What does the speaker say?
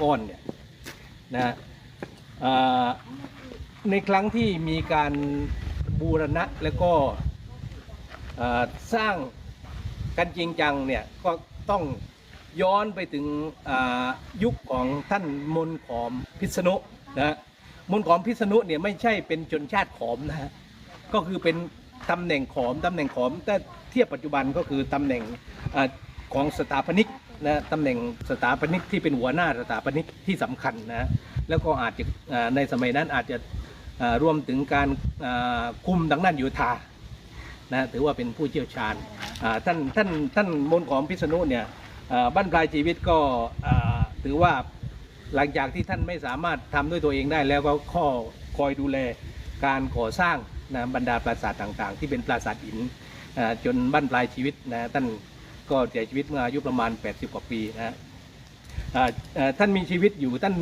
ก้อนเนี่ยนะในครั้งที่มีการบูรณะแล้วก็สร้างกันจริงจังเนี่ยก็ต้องย้อนไปถึงยุคของท่านมนต์ขอมพิษณุนะฮะมนต์ขอมพิษณุเนี่ยไม่ใช่เป็นชนชาติขอมนะฮะก็คือเป็นตำแหน่งขอมตำแหน่งขอมแต่เทียบปัจจุบันก็คือตำแหน่ง ของสถาปนิกนะตำแหน่งสถาปนิกที่เป็นหัวหน้าสถาปนิกที่สำคัญนะแล้วก็อาจจะในสมัยนั้นอาจจะรวมถึงการคุมทางด้านโยธานะถือว่าเป็นผู้เชี่ยวชาญท่านท่านท่านมนของพิษณุเนี่ยบ้านปลายชีวิตก็ถือว่าหลังจากที่ท่านไม่สามารถทำด้วยตัวเองได้แล้วก็ข้อคอยดูแลการก่อสร้างนะบรรดาปราสาทต่างๆ ที่เป็นปราสาทหินจนบั้นปลายชีวิตนะท่าน ก็เสียชีวิตเมื่ออายุประมาณ 80 กว่าปีนะฮะท่านมีชีวิตอยู่ท่าน